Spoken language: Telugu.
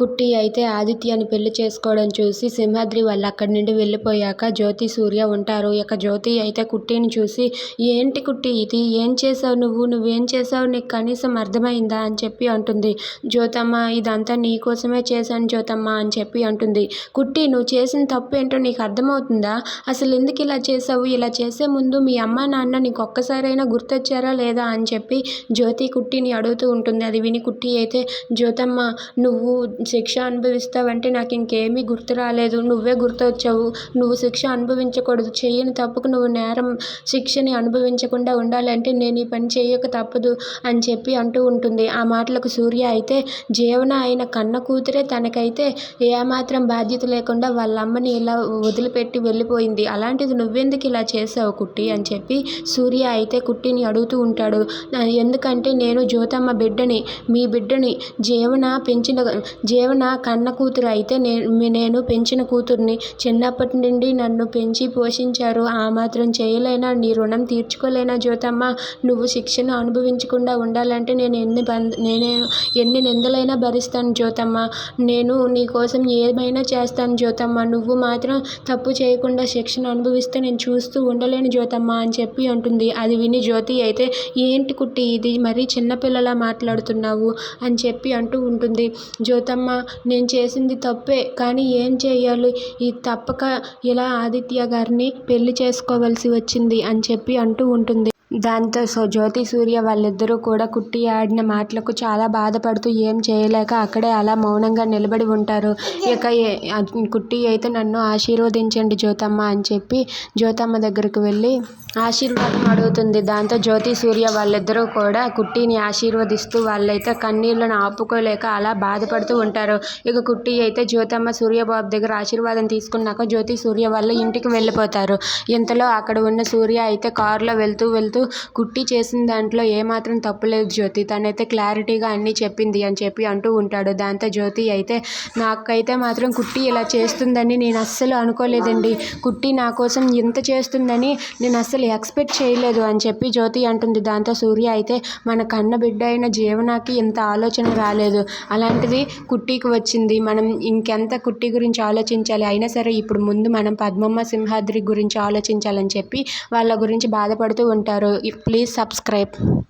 కుట్టి అయితే ఆదిత్యని పెళ్ళి చేసుకోవడం చూసి సింహాద్రి వాళ్ళు అక్కడి నుండి వెళ్ళిపోయాక జ్యోతి సూర్య ఉంటారు. ఇక జ్యోతి అయితే కుట్టిని చూసి ఏంటి కుట్టి ఇది? ఏం చేసావు నువ్వు? నువ్వేం చేసావు నీకు కనీసం అర్థమైందా? అని చెప్పి అంటుంది. జ్యోతమ్మ ఇదంతా నీ కోసమే చేశాను జ్యోతమ్మ అని చెప్పి అంటుంది. కుట్టి నువ్వు చేసిన తప్పు ఏంటో నీకు అర్థమవుతుందా? అసలు ఎందుకు ఇలా చేసావు ఇలా చేసే ముందు మీ అమ్మ నాన్న నీకు ఒక్కసారైనా గుర్తొచ్చారా లేదా? అని చెప్పి జ్యోతి కుట్టిని అడుగుతూ ఉంటుంది. అది విని కుట్టి అయితే జ్యోతమ్మ నువ్వు శిక్ష అనుభవిస్తావంటే నాకు ఇంకేమీ గుర్తు రాలేదు. నువ్వే గుర్తొచ్చావు. నువ్వు శిక్ష అనుభవించకూడదు. చేయని తప్పుకు నువ్వు నేరం శిక్షని అనుభవించకుండా ఉండాలంటే నేను ఈ పని చేయక తప్పదు అని చెప్పి అంటూ ఉంటుంది. ఆ మాటలకు సూర్య అయితే జీవన అయిన కన్న కూతురే తనకైతే ఏమాత్రం బాధ్యత లేకుండా వాళ్ళ అమ్మని ఇలా వదిలిపెట్టి వెళ్ళిపోయింది. అలాంటిది నువ్వెందుకు ఇలా చేసావు కుట్టి అని చెప్పి సూర్య అయితే కుట్టిని అడుగుతూ ఉంటాడు. ఎందుకంటే నేను జ్యోతమ్మ బిడ్డని మీ బిడ్డని జీవన పెంచిన జీవన కన్న కూతురు అయితే నేను నేను పెంచిన కూతుర్ని చిన్నప్పటి నుండి నన్ను పెంచి పోషించారు. ఆ మాత్రం చేయలేనా? నీ రుణం తీర్చుకోలేనా జ్యోతమ్మ? నువ్వు శిక్షను అనుభవించకుండా ఉండాలంటే నేను ఎన్ని బంధ నేను ఎన్ని నిందలైనా భరిస్తాను జ్యోతమ్మ. నేను నీ కోసం ఏమైనా చేస్తాను జ్యోతమ్మ. నువ్వు మాత్రం తప్పు చేయకుండా శిక్షను అనుభవిస్తే నేను చూస్తూ ఉండలేను జ్యోతమ్మ అని చెప్పి అంటుంది. అది విని జ్యోతి అయితే ఏంటి కుట్టి ఇది? మరీ చిన్నపిల్లలా మాట్లాడుతున్నావు? అని చెప్పి అంటూ ఉంటుంది. జ్యోతమ్మ నేను చేసింది తప్పే కానీ ఏం చేయాలి ఈ తప్పక ఇలా ఆదిత్య గారిని పెళ్ళి చేసుకోవాల్సి వచ్చింది అని చెప్పి అంటూ ఉంటుంది. దాంతో సో జ్యోతి సూర్య వాళ్ళిద్దరూ కూడా కుట్టి ఆడిన మాటలకు చాలా బాధపడుతూ ఏం చేయలేక అక్కడే అలా మౌనంగా నిలబడి ఉంటారు. ఇక కుట్టి అయితే నన్ను ఆశీర్వదించండి జ్యోతమ్మ అని చెప్పి జ్యోతమ్మ దగ్గరకు వెళ్ళి ఆశీర్వాదం అడుగుతుంది. దాంతో జ్యోతి సూర్య వాళ్ళిద్దరూ కూడా కుట్టిని ఆశీర్వదిస్తూ వాళ్ళైతే కన్నీళ్ళను ఆపుకోలేక అలా బాధపడుతూ ఉంటారు. ఇక కుట్టి అయితే జ్యోతమ్మ సూర్యబాబు దగ్గర ఆశీర్వాదం తీసుకున్నాక జ్యోతి సూర్య వాళ్ళ ఇంటికి వెళ్ళిపోతారు. ఇంతలో అక్కడ ఉన్న సూర్య అయితే కారులో వెళ్తూ వెళ్తూ కుట్టి చేసిన దాంట్లో ఏమాత్రం తప్పులేదు జ్యోతి. తనైతే క్లారిటీగా అన్నీ చెప్పింది అని చెప్పి అంటూ ఉంటాడు. దాంతో జ్యోతి అయితే నాకైతే మాత్రం కుట్టి ఇలా చేస్తుందని నేను అస్సలు అనుకోలేదండి. కుట్టి నా కోసం ఇంత చేస్తుందని నేను అస్సలు ఎక్స్పెక్ట్ చేయలేదు అని చెప్పి జ్యోతి అంటుంది. దాంతో సూర్య అయితే మన కన్న బిడ్డ అయిన జీవనాకి ఇంత ఆలోచన రాలేదు. అలాంటిది కుట్టికి వచ్చింది. మనం ఇంకెంత కుట్టి గురించి ఆలోచించాలి? అయినా సరే ఇప్పుడు ముందు మనం పద్మమ్మ సింహాద్రి గురించి ఆలోచించాలని చెప్పి వాళ్ళ గురించి బాధపడుతూ ఉంటారు. please subscribe.